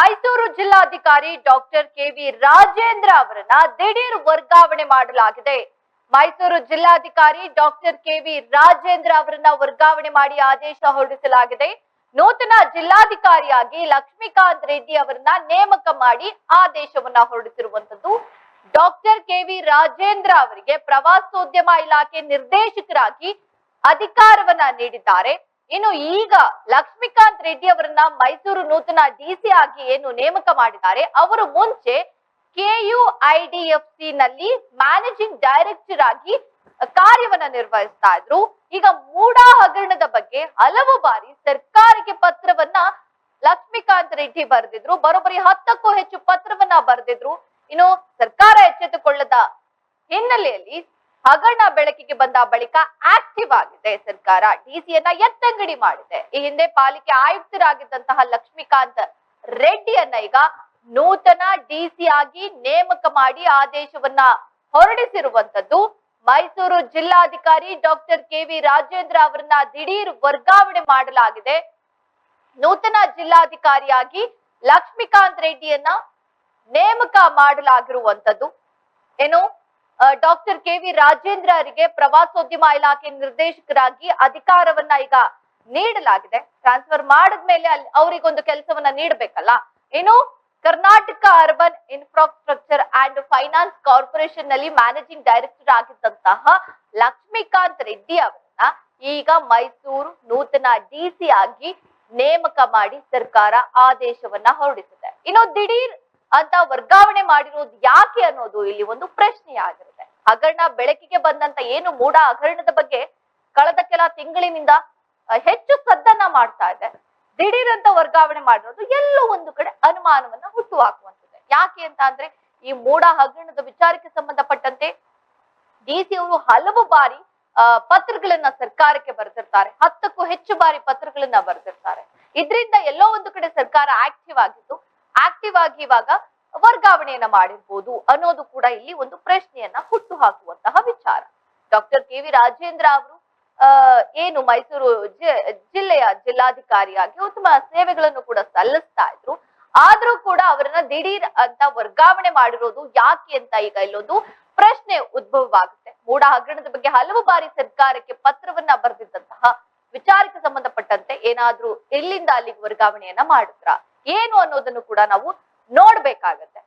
ಮೈಸೂರು ಜಿಲ್ಲಾಧಿಕಾರಿ doctor KV Rajendra ಅವರನ್ನ ದಿಢೀರ್ ವರ್ಗಾವಣೆ ಮಾಡಲಾಗಿದೆ. ಮೈಸೂರು ಜಿಲ್ಲಾಧಿಕಾರಿ ಡಾಕ್ಟರ್ ಕೆವಿ ರಾಜೇಂದ್ರ ಅವರನ್ನ ವರ್ಗಾವಣೆ ಮಾಡಿ ಆದೇಶ ಹೊರಡಿಸಲಾಗಿದೆ. ನೂತನ ಜಿಲ್ಲಾಧಿಕಾರಿಯಾಗಿ ಲಕ್ಷ್ಮೀಕಾಂತ್ ರೆಡ್ಡಿ ಅವರನ್ನ ನೇಮಕ ಮಾಡಿ ಆದೇಶವನ್ನ ಹೊರಡಿಸಿರುವಂತದ್ದು ಡಾಕ್ಟರ್ ಕೆವಿ ರಾಜೇಂದ್ರ ಅವರಿಗೆ ಪ್ರವಾಸೋದ್ಯಮ ಇಲಾಖೆ ನಿರ್ದೇಶಕರಾಗಿ ಅಧಿಕಾರವನ್ನ ನೀಡಿದ್ದಾರೆ. ಇನ್ನು ಈಗ ಲಕ್ಷ್ಮೀಕಾಂತ್ ರೆಡ್ಡಿ ಅವರನ್ನ ಮೈಸೂರು ನೂತನ ಡಿಸಿ ಆಗಿ ಏನು ನೇಮಕ ಮಾಡಿದ್ದಾರೆ, ಅವರು ಮುಂಚೆ ಕೆಯುಐಡಿಎಫ್ಸಿ ನಲ್ಲಿ ಮ್ಯಾನೇಜಿಂಗ್ ಡೈರೆಕ್ಟರ್ ಆಗಿ ಕಾರ್ಯವನ್ನ ನಿರ್ವಹಿಸ್ತಾ ಇದ್ರು. ಈಗ ಮೂಡಾ ಹಗರಣದ ಬಗ್ಗೆ ಹಲವು ಬಾರಿ ಸರ್ಕಾರಕ್ಕೆ ಪತ್ರವನ್ನ ಲಕ್ಷ್ಮೀಕಾಂತ್ ರೆಡ್ಡಿ ಬರೆದಿದ್ರು. ಬರೋಬ್ಬರಿ ಹತ್ತಕ್ಕೂ ಹೆಚ್ಚು ಪತ್ರವನ್ನ ಬರೆದಿದ್ರು. ಇನ್ನು ಸರ್ಕಾರ ಎಚ್ಚೆತ್ತುಕೊಳ್ಳದ ಹಿನ್ನೆಲೆಯಲ್ಲಿ ಹಗರಣ ಬೆಳಕಿಗೆ ಬಂದ ಬಳಿಕ ಆಕ್ಟಿವ್ ಆಗಿದೆ. ಸರ್ಕಾರ ಡಿಸಿಯನ್ನ ಎತ್ತಂಗಡಿ ಮಾಡಿದೆ. ಈ ಹಿಂದೆ ಪಾಲಿಕೆ ಆಯುಕ್ತರಾಗಿದ್ದಂತಹ ಲಕ್ಷ್ಮೀಕಾಂತ್ ರೆಡ್ಡಿಯನ್ನ ಈಗ ನೂತನ ಡಿಸಿ ಆಗಿ ನೇಮಕ ಮಾಡಿ ಆದೇಶವನ್ನ ಹೊರಡಿಸಿರುವಂತದ್ದು ಮೈಸೂರು ಜಿಲ್ಲಾಧಿಕಾರಿ ಡಾಕ್ಟರ್ ಕೆ ವಿ ರಾಜೇಂದ್ರ ಅವರನ್ನ ದಿಢೀರ್ ವರ್ಗಾವಣೆ ಮಾಡಲಾಗಿದೆ. ನೂತನ ಜಿಲ್ಲಾಧಿಕಾರಿಯಾಗಿ ಲಕ್ಷ್ಮೀಕಾಂತ್ ರೆಡ್ಡಿಯನ್ನ ನೇಮಕ ಮಾಡಲಾಗಿರುವಂತದ್ದು ಏನು? ಡಾಕ್ಟರ್ ಕೆ ವಿ ರಾಜೇಂದ್ರ ಅವರಿಗೆ ಪ್ರವಾಸೋದ್ಯಮ ಇಲಾಖೆ ನಿರ್ದೇಶಕರಾಗಿ ಅಧಿಕಾರವನ್ನ ಈಗ ನೀಡಲಾಗಿದೆ. ಟ್ರಾನ್ಸ್ಫರ್ ಮಾಡಿದ್ಮೇಲೆ ಅಲ್ಲಿ ಅವರಿಗೊಂದು ಕೆಲಸವನ್ನ ನೀಡಬೇಕಲ್ಲ. ಏನು? Karnataka urban infrastructure and finance ಕಾರ್ಪೊರೇಷನ್ನಲ್ಲಿ managing director ಆಗಿದ್ದಂತಹ ಲಕ್ಷ್ಮೀಕಾಂತ್ ರೆಡ್ಡಿ ಅವರನ್ನ ಈಗ ಮೈಸೂರು ನೂತನ ಡಿಸಿ ಆಗಿ ನೇಮಕ ಮಾಡಿ ಸರ್ಕಾರ ಆದೇಶವನ್ನ ಹೊರಡಿಸಿದೆ. ಇನ್ನು ದಿಢೀರ್ ಅಂತ ವರ್ಗಾವಣೆ ಮಾಡಿರೋದು ಯಾಕೆ ಅನ್ನೋದು ಇಲ್ಲಿ ಒಂದು ಪ್ರಶ್ನೆಯಾಗಿರುತ್ತೆ. ಹಗರಣ ಬೆಳಕಿಗೆ ಬಂದಂತ ಏನು ಮೂಡ ಹಗರಣದ ಬಗ್ಗೆ ಕಳೆದ ಕೆಲ ತಿಂಗಳಿನಿಂದ ಹೆಚ್ಚು ಸದ್ದನ್ನ ಮಾಡ್ತಾ ಇದೆ. ದಿಢೀರ್ ವರ್ಗಾವಣೆ ಮಾಡಿರೋದು ಎಲ್ಲೋ ಒಂದು ಕಡೆ ಅನುಮಾನವನ್ನ ಹುಟ್ಟು ಹಾಕುವಂತದ್ದು ಯಾಕೆ ಅಂತ ಅಂದ್ರೆ, ಈ ಮೂಡ ಹಗರಣದ ವಿಚಾರಕ್ಕೆ ಸಂಬಂಧಪಟ್ಟಂತೆ ಡಿಸಿ ಅವರು ಹಲವು ಬಾರಿ ಪತ್ರಗಳನ್ನ ಸರ್ಕಾರಕ್ಕೆ ಬರೆದಿರ್ತಾರೆ. ಹತ್ತಕ್ಕೂ ಹೆಚ್ಚು ಬಾರಿ ಪತ್ರಗಳನ್ನ ಬರೆದಿರ್ತಾರೆ. ಇದರಿಂದ ಎಲ್ಲೋ ಒಂದು ಕಡೆ ಸರ್ಕಾರ ಆಕ್ಟಿವ್ ಆಗಿದ್ದು ಆಕ್ಟಿವ್ ಆಗಿ ಇವಾಗ ವರ್ಗಾವಣೆಯನ್ನ ಮಾಡಿರ್ಬೋದು ಅನ್ನೋದು ಕೂಡ ಇಲ್ಲಿ ಒಂದು ಪ್ರಶ್ನೆಯನ್ನ ಹುಟ್ಟು ಹಾಕುವಂತಹ ವಿಚಾರ. ಡಾಕ್ಟರ್ ಕೆ ವಿ ರಾಜೇಂದ್ರ ಅವರು ಏನು ಮೈಸೂರು ಜಿಲ್ಲೆಯ ಜಿಲ್ಲಾಧಿಕಾರಿಯಾಗಿ ಉತ್ತಮ ಸೇವೆಗಳನ್ನು ಕೂಡ ಸಲ್ಲಿಸ್ತಾ ಇದ್ರು. ಆದ್ರೂ ಕೂಡ ಅವರನ್ನ ದಿಢೀರ್ ಅಂತ ವರ್ಗಾವಣೆ ಮಾಡಿರೋದು ಯಾಕೆ ಅಂತ ಈಗ ಇಲ್ಲೊಂದು ಪ್ರಶ್ನೆ ಉದ್ಭವವಾಗುತ್ತೆ. ಮೂಡ ಹಗರಣದ ಬಗ್ಗೆ ಹಲವು ಬಾರಿ ಸರ್ಕಾರಕ್ಕೆ ಪತ್ರವನ್ನ ಬರೆದಿದ್ದಂತಹ ವಿಚಾರಕ್ಕೆ ಸಂಬಂಧಪಟ್ಟಂತೆ ಏನಾದ್ರೂ ಎಲ್ಲಿಂದ ಅಲ್ಲಿಗೆ ವರ್ಗಾವಣೆಯನ್ನ ಮಾಡಿದ್ರ? ಏನು ಅನ್ನೋದನ್ನು ಕೂಡ ನಾವು ನೋಡ್ಬೇಕಾಗತ್ತೆ.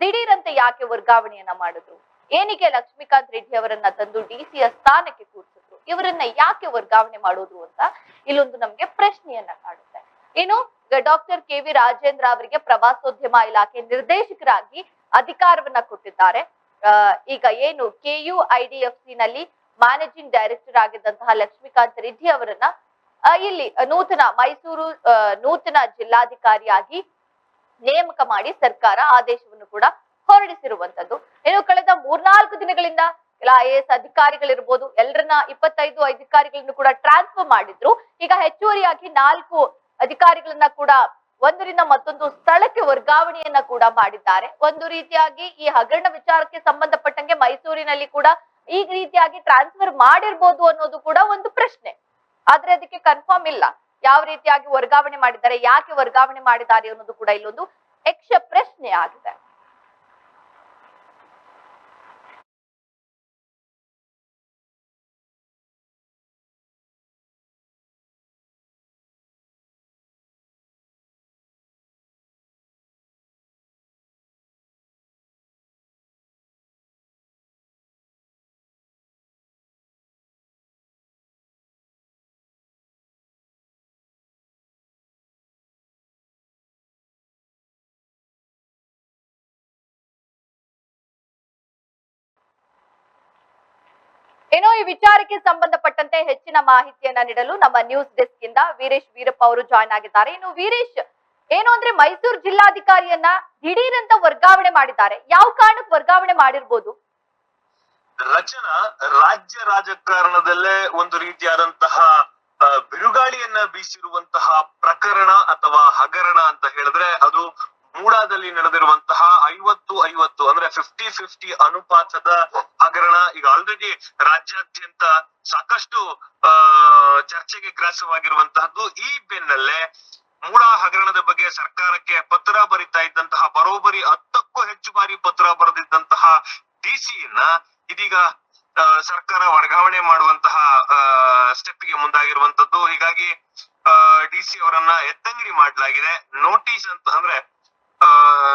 ದಿಢೀರಂತೆ ಯಾಕೆ ವರ್ಗಾವಣೆಯನ್ನ ಮಾಡಿದ್ರು? ಏನಿಗೆ ಲಕ್ಷ್ಮೀಕಾಂತ್ ರೆಡ್ಡಿ ಅವರನ್ನ ತಂದು ಡಿ ಸಿಯ ಸ್ಥಾನಕ್ಕೆ ಕೂರಿಸಿದ್ರು, ಇವರನ್ನ ಯಾಕೆ ವರ್ಗಾವಣೆ ಮಾಡೋದು ಅಂತ ಇಲ್ಲೊಂದು ನಮ್ಗೆ ಪ್ರಶ್ನೆಯನ್ನ ಕಾಡುತ್ತೆ. ಇನ್ನು ಡಾಕ್ಟರ್ ಕೆ ವಿ ರಾಜೇಂದ್ರ ಅವರಿಗೆ ಪ್ರವಾಸೋದ್ಯಮ ಇಲಾಖೆ ನಿರ್ದೇಶಕರಾಗಿ ಅಧಿಕಾರವನ್ನ ಕೊಟ್ಟಿದ್ದಾರೆ. ಈಗ ಏನು, K U I D F C ನಲ್ಲಿ ಮ್ಯಾನೇಜಿಂಗ್ ಡೈರೆಕ್ಟರ್ ಆಗಿದ್ದಂತಹ ಲಕ್ಷ್ಮೀಕಾಂತ್ ರೆಡ್ಡಿ ಅವರನ್ನ ಇಲ್ಲಿ ನೂತನ ಮೈಸೂರು ನೂತನ ಜಿಲ್ಲಾಧಿಕಾರಿಯಾಗಿ ನೇಮಕ ಮಾಡಿ ಸರ್ಕಾರ ಆದೇಶವನ್ನು ಕೂಡ ಹೊರಡಿಸಿರುವಂತದ್ದು. ಇನ್ನು ಕಳೆದ ಮೂರ್ನಾಲ್ಕು ದಿನಗಳಿಂದ ಕೆಲ ಐ ಎಸ್ ಅಧಿಕಾರಿಗಳಿರ್ಬೋದು ಎಲ್ಲರನ್ನ ಇಪ್ಪತ್ತೈದು ಅಧಿಕಾರಿಗಳನ್ನು ಕೂಡ ಟ್ರಾನ್ಸ್ಫರ್ ಮಾಡಿದ್ರು. ಈಗ ಹೆಚ್ಚುವರಿಯಾಗಿ ನಾಲ್ಕು ಅಧಿಕಾರಿಗಳನ್ನ ಕೂಡ ಒಂದರಿಂದ ಮತ್ತೊಂದು ಸ್ಥಳಕ್ಕೆ ವರ್ಗಾವಣೆಯನ್ನ ಕೂಡ ಮಾಡಿದ್ದಾರೆ. ಒಂದು ರೀತಿಯಾಗಿ ಈ ಹಗರಣ ವಿಚಾರಕ್ಕೆ ಸಂಬಂಧಪಟ್ಟಂಗೆ ಮೈಸೂರಿನಲ್ಲಿ ಕೂಡ ಈ ರೀತಿಯಾಗಿ ಟ್ರಾನ್ಸ್ಫರ್ ಮಾಡಿರ್ಬೋದು ಅನ್ನೋದು ಕೂಡ ಒಂದು ಪ್ರಶ್ನೆ. ಆದ್ರೆ ಅದಕ್ಕೆ ಕನ್ಫರ್ಮ್ ಇಲ್ಲ. ಯಾವ ರೀತಿಯಾಗಿ ವರ್ಗಾವಣೆ ಮಾಡಿದ್ದಾರೆ, ಯಾಕೆ ವರ್ಗಾವಣೆ ಮಾಡಿದ್ದಾರೆ ಅನ್ನೋದು ಕೂಡ ಇಲ್ಲೊಂದು ಯಕ್ಷ ಪ್ರಶ್ನೆ ಆಗಿದೆ. ಈ ವಿಚಾರಕ್ಕೆ ಸಂಬಂಧಪಟ್ಟಂತೆ ಹೆಚ್ಚಿನ ಮಾಹಿತಿಯನ್ನ ನೀಡಲು ನಮ್ಮ ನ್ಯೂಸ್ ಡೆಸ್ಕ್ ಇಂದ ವೀರೇಶ್ ವೀರಪ್ಪ ಅವರು ಜಾಯ್ನ್ ಆಗಿದ್ದಾರೆ. ಇನ್ನು ವೀರೇಶ್, ಏನು ಅಂದ್ರೆ ಮೈಸೂರು ಜಿಲ್ಲಾಧಿಕಾರಿಯನ್ನ ದಿಢೀರಂತ ವರ್ಗಾವಣೆ ಮಾಡಿದ್ದಾರೆ. ಯಾವ ಕಾರಣಕ್ಕೆ ವರ್ಗಾವಣೆ ಮಾಡಿರ್ಬೋದು? ರಚನಾ ರಾಜ್ಯ ರಾಜಕಾರಣದಲ್ಲೇ ಒಂದು ರೀತಿಯಾದಂತಹ ಬಿರುಗಾಳಿಯನ್ನ ಬೀಸಿರುವಂತಹ ಪ್ರಕರಣ ಅಥವಾ ಹಗರಣ ಅಂತ ಹೇಳಿದ್ರೆ ಅದು ಮೂಡಾದಲ್ಲಿ ನಡೆದಿರುವಂತಹ ಐವತ್ತು ಐವತ್ತು ಅಂದ್ರೆ ಫಿಫ್ಟಿ ಫಿಫ್ಟಿ ಅನುಪಾತದ ಹಗರಣ ಈಗ ಆಲ್ರೆಡಿ ರಾಜ್ಯಾದ್ಯಂತ ಸಾಕಷ್ಟು ಚರ್ಚೆಗೆ ಗ್ರಾಸವಾಗಿರುವಂತಹದ್ದು ಈ ಬೆನ್ನಲ್ಲೇ ಮೂಡ ಹಗರಣದ ಬಗ್ಗೆ ಸರ್ಕಾರಕ್ಕೆ ಪತ್ರ ಬರಿತಾ ಇದ್ದಂತಹ ಬರೋಬರಿ ಹತ್ತಕ್ಕೂ ಹೆಚ್ಚು ಬಾರಿ ಪತ್ರ ಬರೆದಿದ್ದಂತಹ ಡಿಸಿಯನ್ನ ಇದೀಗ ಸರ್ಕಾರ ವರ್ಗಾವಣೆ ಮಾಡುವಂತಹ ಸ್ಟೆಪ್ಗೆ ಮುಂದಾಗಿರುವಂತದ್ದು. ಹೀಗಾಗಿ ಡಿಸಿ ಅವರನ್ನ ಎತ್ತಂಗಡಿ ಮಾಡಲಾಗಿದೆ. ನೋಟಿಸ್ ಅಂತ ಅಂದ್ರೆ ಆ,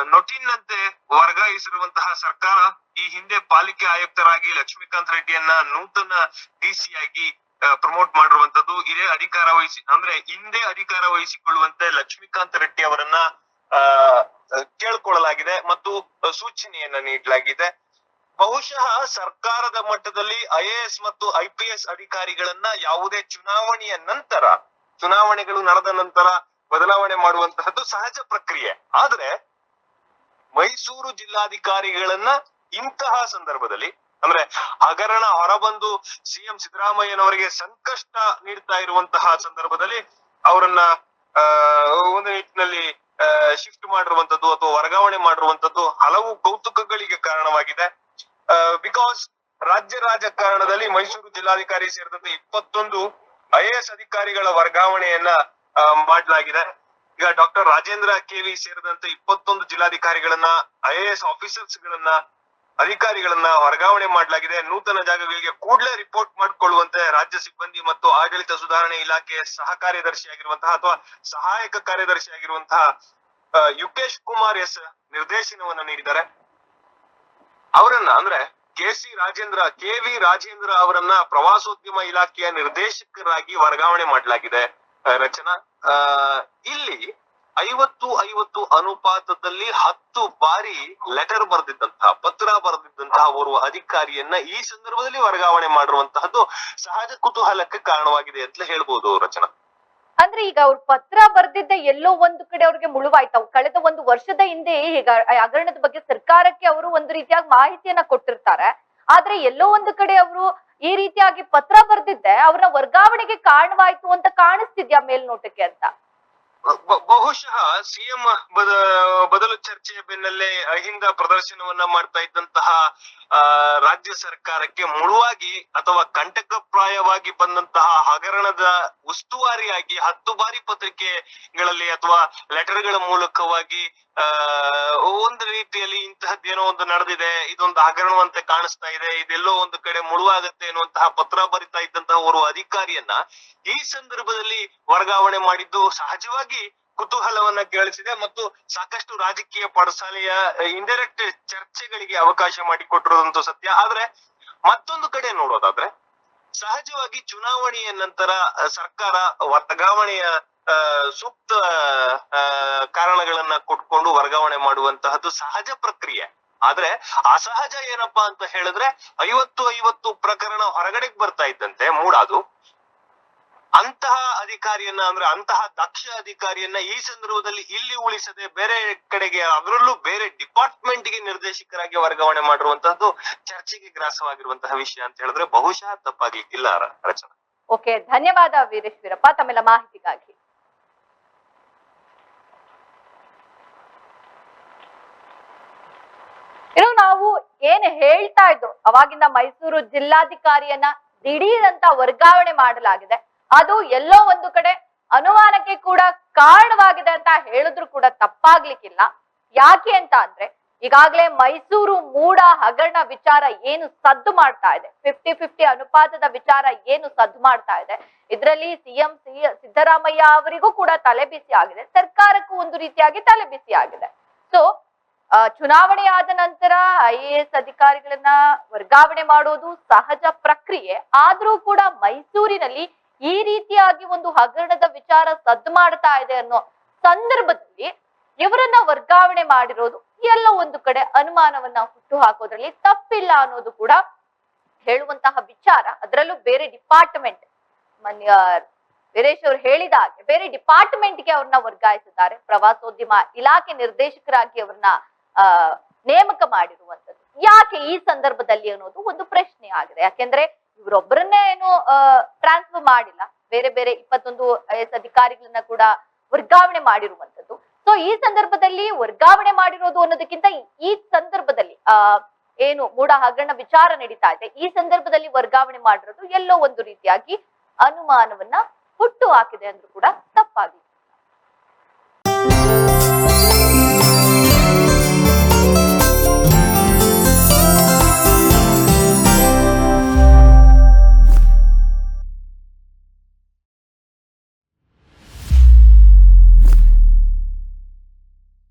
ನೊಟಿನ್ನಂತೆ ವರ್ಗಾಯಿಸಿರುವಂತಹ ಸರ್ಕಾರ ಈ ಹಿಂದೆ ಪಾಲಿಕೆ ಆಯುಕ್ತರಾಗಿ ಲಕ್ಷ್ಮೀಕಾಂತ್ ರೆಡ್ಡಿಯನ್ನ ನೂತನ ಡಿಸಿ ಆಗಿ ಪ್ರಮೋಟ್ ಮಾಡಿರುವಂತದ್ದು ಇದೇ ಅಧಿಕಾರ ವಹಿಸಿ, ಅಂದ್ರೆ ಹಿಂದೆ ಅಧಿಕಾರ ವಹಿಸಿಕೊಳ್ಳುವಂತೆ ಲಕ್ಷ್ಮೀಕಾಂತ್ ರೆಡ್ಡಿ ಅವರನ್ನ, ಆ, ಕೇಳ್ಕೊಳ್ಳಲಾಗಿದೆ ಮತ್ತು ಸೂಚನೆಯನ್ನ ನೀಡಲಾಗಿದೆ. ಬಹುಶಃ ಸರ್ಕಾರದ ಮಟ್ಟದಲ್ಲಿ ಐಎಎಸ್ ಮತ್ತು ಐಪಿಎಸ್ ಅಧಿಕಾರಿಗಳನ್ನ ಯಾವುದೇ ಚುನಾವಣೆಯ ನಂತರ, ಚುನಾವಣೆಗಳು ನಡೆದ ನಂತರ ಬದಲಾವಣೆ ಮಾಡುವಂತಹದ್ದು ಸಹಜ ಪ್ರಕ್ರಿಯೆ. ಆದ್ರೆ ಮೈಸೂರು ಜಿಲ್ಲಾಧಿಕಾರಿಗಳನ್ನ ಇಂತಹ ಸಂದರ್ಭದಲ್ಲಿ ಅಂದ್ರೆ ಹಗರಣ ಹೊರಬಂದು ಸಿಎಂ ಸಿದ್ದರಾಮಯ್ಯನವರಿಗೆ ಸಂಕಷ್ಟ ನೀಡ್ತಾ ಇರುವಂತಹ ಸಂದರ್ಭದಲ್ಲಿ ಅವರನ್ನ ಒಂದು ನಿಟ್ಟಿನಲ್ಲಿ ಶಿಫ್ಟ್ ಮಾಡಿರುವಂತದ್ದು ಅಥವಾ ವರ್ಗಾವಣೆ ಮಾಡಿರುವಂತದ್ದು ಹಲವು ಕೌತುಕಗಳಿಗೆ ಕಾರಣವಾಗಿದೆ. ಬಿಕಾಸ್ ರಾಜ್ಯ ರಾಜಕಾರಣದಲ್ಲಿ ಮೈಸೂರು ಜಿಲ್ಲಾಧಿಕಾರಿ ಸೇರಿದಂತೆ ಇಪ್ಪತ್ತೊಂದು ಐಎಎಸ್ ಅಧಿಕಾರಿಗಳ ವರ್ಗಾವಣೆಯನ್ನ ಮಾಡಲಾಗಿದೆ. ಈಗ ಡಾಕ್ಟರ್ ರಾಜೇಂದ್ರ ಕೆವಿ ಸೇರಿದಂತೆ ಇಪ್ಪತ್ತೊಂದು ಜಿಲ್ಲಾಧಿಕಾರಿಗಳನ್ನ ಐಎಎಸ್ ಆಫೀಸರ್ಸ್ ಗಳನ್ನ ಅಧಿಕಾರಿಗಳನ್ನ ವರ್ಗಾವಣೆ ಮಾಡಲಾಗಿದೆ. ನೂತನ ಜಾಗಗಳಿಗೆ ಕೂಡಲೇ ರಿಪೋರ್ಟ್ ಮಾಡಿಕೊಳ್ಳುವಂತೆ ರಾಜ್ಯ ಸಿಬ್ಬಂದಿ ಮತ್ತು ಆಡಳಿತ ಸುಧಾರಣೆ ಇಲಾಖೆ ಸಹ ಕಾರ್ಯದರ್ಶಿಯಾಗಿರುವಂತಹ ಅಥವಾ ಸಹಾಯಕ ಕಾರ್ಯದರ್ಶಿ ಆಗಿರುವಂತಹ ಯುಕೇಶ್ ಕುಮಾರ್ ಎಸ್ ನಿರ್ದೇಶನವನ್ನ ನೀಡಿದ್ದಾರೆ. ಅವರನ್ನ ಅಂದ್ರೆ K C Rajendra, K V Rajendra ಅವರನ್ನ ಪ್ರವಾಸೋದ್ಯಮ ಇಲಾಖೆಯ ನಿರ್ದೇಶಕರಾಗಿ ವರ್ಗಾವಣೆ ಮಾಡಲಾಗಿದೆ ರಚನಾ. ಇಲ್ಲಿ ಐವತ್ತು ಐವತ್ತು ಅನುಪಾತದಲ್ಲಿ ಹತ್ತು ಬಾರಿ ಲೆಟರ್ ಬರೆದಿದ್ದಂತಹ, ಪತ್ರ ಬರೆದಿದ್ದಂತಹ ಓರ್ವ ಅಧಿಕಾರಿಯನ್ನ ಈ ಸಂದರ್ಭದಲ್ಲಿ ವರ್ಗಾವಣೆ ಮಾಡಿರುವಂತಹದ್ದು ಸಹಜ ಕುತೂಹಲಕ್ಕೆ ಕಾರಣವಾಗಿದೆ ಅಂತ ಹೇಳ್ಬೋದು ರಚನಾ. ಅಂದ್ರೆ ಈಗ ಅವ್ರ ಪತ್ರ ಬರ್ದಿದ್ದ ಎಲ್ಲೋ ಒಂದು ಕಡೆ ಅವ್ರಿಗೆ ಮುಳುವಾಯ್ತಾವ್ ಕಳೆದ ಒಂದು ವರ್ಷದ ಹಿಂದೆ ಈಗ ಹಗರಣದ ಬಗ್ಗೆ ಸರ್ಕಾರಕ್ಕೆ ಅವರು ಒಂದು ರೀತಿಯಾಗಿ ಮಾಹಿತಿಯನ್ನ ಕೊಟ್ಟಿರ್ತಾರೆ. ಆದ್ರೆ ಎಲ್ಲೋ ಒಂದು ಕಡೆ ಅವರು ಈ ರೀತಿಯಾಗಿ ಪತ್ರ ಬರ್ದಿದ್ದೆ, ಅವ್ರನ್ನ ವರ್ಗಾವಣೆಗೆ ಕಾರಣವಾಯ್ತು ಅಂತ ಕಾಣಿಸ್ತಿದ್ಯಾ ಮೇಲ್ನೋಟಕ್ಕೆ ಅಂತ? ಬಹುಶಃ ಸಿಎಂ ಬದ ಬದಲು ಚರ್ಚೆಯ ಬೆನ್ನಲ್ಲೇ ಅಹಿಂದ ಪ್ರದರ್ಶನವನ್ನ ಮಾಡ್ತಾ ಇದ್ದಂತಹ ರಾಜ್ಯ ಸರ್ಕಾರಕ್ಕೆ ಮುಳುವಾಗಿ ಅಥವಾ ಕಂಟಕಪ್ರಾಯವಾಗಿ ಬಂದಂತಹ ಹಗರಣದ ಉಸ್ತುವಾರಿಯಾಗಿ ಹತ್ತು ಬಾರಿ ಪತ್ರಿಕೆಗಳಲ್ಲಿ ಅಥವಾ ಲೆಟರ್ಗಳ ಮೂಲಕವಾಗಿ ಒಂದು ರೀತಿಯಲ್ಲಿ ಇಂತಹದ್ದೇನೋ ಒಂದು ನಡೆದಿದೆ, ಇದೊಂದು ಹಗರಣವಂತೆ ಕಾಣಿಸ್ತಾ ಇದೆ, ಇದೆಲ್ಲೋ ಒಂದು ಕಡೆ ಮುಳುವಾಗುತ್ತೆ ಎನ್ನುವಂತಹ ಪತ್ರ ಬರಿತಾ ಇದ್ದಂತಹ ಓರ್ವ ಅಧಿಕಾರಿಯನ್ನ ಈ ಸಂದರ್ಭದಲ್ಲಿ ವರ್ಗಾವಣೆ ಮಾಡಿದ್ದು ಸಹಜವಾಗಿ ಕುತೂಹಲವನ್ನ ಕೇಳಿಸಿದೆ ಮತ್ತು ಸಾಕಷ್ಟು ರಾಜಕೀಯ ಪಡಸಾಲೆಯ ಇಂಡೈರೆಕ್ಟ್ ಚರ್ಚೆಗಳಿಗೆ ಅವಕಾಶ ಮಾಡಿಕೊಟ್ಟಿರೋದಂತೂ ಸತ್ಯ. ಆದ್ರೆ ಮತ್ತೊಂದು ಕಡೆ ನೋಡೋದಾದ್ರೆ, ಸಹಜವಾಗಿ ಚುನಾವಣೆಯ ನಂತರ ಸರ್ಕಾರ ವರ್ಗಾವಣೆಯ ಸೂಕ್ತ ಕಾರಣಗಳನ್ನ ಕೊಟ್ಕೊಂಡು ವರ್ಗಾವಣೆ ಮಾಡುವಂತಹದ್ದು ಸಹಜ ಪ್ರಕ್ರಿಯೆ. ಆದ್ರೆ ಅಸಹಜ ಏನಪ್ಪಾ ಅಂತ ಹೇಳಿದ್ರೆ ಐವತ್ತು ಐವತ್ತು ಪ್ರಕರಣ ಹೊರಗಡೆಗೆ ಬರ್ತಾ ಇದ್ದಂತೆ, ಮೂಡಾದು. ಅಂತಹ ಅಧಿಕಾರಿಯನ್ನ ಅಂದ್ರೆ ಅಂತಹ ದಕ್ಷ ಅಧಿಕಾರಿಯನ್ನ ಈ ಸಂದರ್ಭದಲ್ಲಿ ಇಲ್ಲಿ ಉಳಿಸದೆ ಬೇರೆ ಕಡೆಗೆ ಅದರಲ್ಲೂ ಬೇರೆ ಡಿಪಾರ್ಟ್ಮೆಂಟ್ಗೆ ನಿರ್ದೇಶಕರಾಗಿ ವರ್ಗಾವಣೆ ಮಾಡಿರುವಂತಹದ್ದು ಚರ್ಚೆಗೆ ಗ್ರಾಸವಾಗಿರುವಂತಹ ವಿಷಯ ಅಂತ ಹೇಳಿದ್ರೆ ಬಹುಶಃ ತಪ್ಪಾಗ್ಲಿಕ್ಕಿಲ್ಲ ರಚನಾ. ಓಕೆ, ಧನ್ಯವಾದ ವೀರೇಶ್ ವೀರಪ್ಪ, ತಮ್ಮೆಲ್ಲ ಮಾಹಿತಿಗಾಗಿ. ಇನ್ನು ನಾವು ಏನ್ ಹೇಳ್ತಾ ಇದ್ದು ಅವಾಗಿಂದ ಮೈಸೂರು ಜಿಲ್ಲಾಧಿಕಾರಿಯನ್ನ ದಿಢೀರ್ ಅಂತ ವರ್ಗಾವಣೆ ಮಾಡಲಾಗಿದೆ. ಅದು ಎಲ್ಲೋ ಒಂದು ಕಡೆ ಅನುಮಾನಕ್ಕೆ ಕೂಡ ಕಾರಣವಾಗಿದೆ ಅಂತ ಹೇಳಿದ್ರು ಕೂಡ ತಪ್ಪಾಗ್ಲಿಕ್ಕಿಲ್ಲ. ಯಾಕೆ ಅಂತ ಅಂದ್ರೆ, ಈಗಾಗಲೇ ಮೈಸೂರು ಮೂಡ ಹಗರಣ ವಿಚಾರ ಏನು ಸದ್ದು ಮಾಡ್ತಾ ಇದೆ. ಫಿಫ್ಟಿ ಫಿಫ್ಟಿ ಅನುಪಾತದ ವಿಚಾರ ಏನು ಸದ್ದು ಮಾಡ್ತಾ ಇದೆ. ಇದರಲ್ಲಿ ಸಿಎಂ ಸಿದ್ದರಾಮಯ್ಯ ಅವರಿಗೂ ಕೂಡ ತಲೆಬಿಸಿ ಆಗಿದೆ. ಸರ್ಕಾರಕ್ಕೂ ಒಂದು ರೀತಿಯಾಗಿ ತಲೆಬಿಸಿ ಆಗಿದೆ. ಸೊ ಚುನಾವಣೆ ಆದ ನಂತರ ಐ ಎ ಎಸ್ ಅಧಿಕಾರಿಗಳನ್ನ ವರ್ಗಾವಣೆ ಮಾಡೋದು ಸಹಜ ಪ್ರಕ್ರಿಯೆ. ಆದ್ರೂ ಕೂಡ ಮೈಸೂರಿನಲ್ಲಿ ಈ ರೀತಿಯಾಗಿ ಒಂದು ಹಗರಣದ ವಿಚಾರ ಸದ್ದು ಮಾಡ್ತಾ ಇದೆ ಅನ್ನೋ ಸಂದರ್ಭದಲ್ಲಿ ಇವರನ್ನ ವರ್ಗಾವಣೆ ಮಾಡಿರೋದು ಎಲ್ಲ ಒಂದು ಕಡೆ ಅನುಮಾನವನ್ನ ಹುಟ್ಟು ಹಾಕೋದ್ರಲ್ಲಿ ತಪ್ಪಿಲ್ಲ ಅನ್ನೋದು ಕೂಡ ಹೇಳುವಂತಹ ವಿಚಾರ. ಅದರಲ್ಲೂ ಬೇರೆ ಡಿಪಾರ್ಟ್ಮೆಂಟ್ ಮನ್ಯ ವೀರೇಶ್ ಅವರು ಹೇಳಿದ ಹಾಗೆ ಬೇರೆ ಡಿಪಾರ್ಟ್ಮೆಂಟ್ಗೆ ಅವ್ರನ್ನ ವರ್ಗಾಯಿಸಿದ್ದಾರೆ. ಪ್ರವಾಸೋದ್ಯಮ ಇಲಾಖೆ ನಿರ್ದೇಶಕರಾಗಿ ಅವ್ರನ್ನ ನೇಮಕ ಮಾಡಿರುವಂತದ್ದು. ಯಾಕೆ ಈ ಸಂದರ್ಭದಲ್ಲಿ ಅನ್ನೋದು ಒಂದು ಪ್ರಶ್ನೆ ಆಗಿದೆ. ಯಾಕೆಂದ್ರೆ ಇವರೊಬ್ಬರನ್ನೇ ಏನು ಟ್ರಾನ್ಸ್ಫರ್ ಮಾಡಿಲ್ಲ. ಬೇರೆ ಬೇರೆ ಇಪ್ಪತ್ತೊಂದು ಎಸ್ ಅಧಿಕಾರಿಗಳನ್ನ ಕೂಡ ವರ್ಗಾವಣೆ ಮಾಡಿರುವಂತದ್ದು ಸೊ ಈ ಸಂದರ್ಭದಲ್ಲಿ ವರ್ಗಾವಣೆ ಮಾಡಿರೋದು ಅನ್ನೋದಕ್ಕಿಂತ ಈ ಸಂದರ್ಭದಲ್ಲಿ, ಆ, ಏನು ಮೂಡ ಹಗರಣ ವಿಚಾರ ನಡೀತಾ ಇದೆ. ಈ ಸಂದರ್ಭದಲ್ಲಿ ವರ್ಗಾವಣೆ ಮಾಡಿರೋದು ಎಲ್ಲೋ ಒಂದು ರೀತಿಯಾಗಿ ಅನುಮಾನವನ್ನ ಹುಟ್ಟು ಹಾಕಿದೆ ಅಂದ್ರೂ ಕೂಡ ತಪ್ಪಾಗಿ